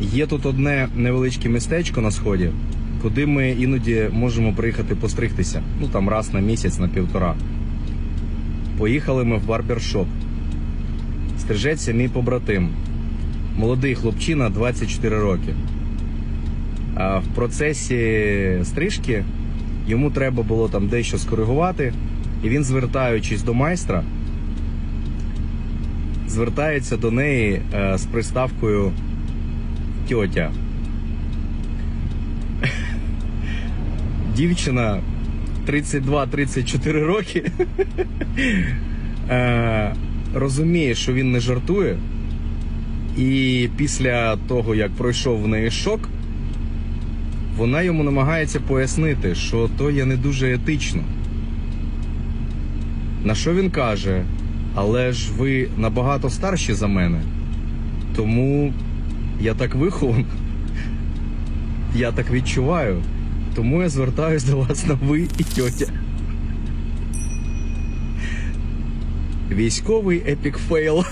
Є тут одне невеличке містечко на сході, куди ми іноді можемо приїхати постригтися. Ну там раз на місяць, на півтора. Поїхали ми в барбершоп. Стрижеться мій побратим. Молодий хлопчина, 24 роки. А в процесі стрижки йому треба було там дещо скоригувати, і він, звертаючись до майстра, звертається до неї е, з приставкою тьотя. Дівчина 32-34 роки е, розуміє, що він не жартує. І після того, як пройшов в неї шок, вона йому намагається пояснити, що то є не дуже етично. На що він каже, але ж ви набагато старші за мене, тому я так вихован, я так відчуваю, тому я звертаюсь до вас на ви і тьотя. Військовий епік фейл.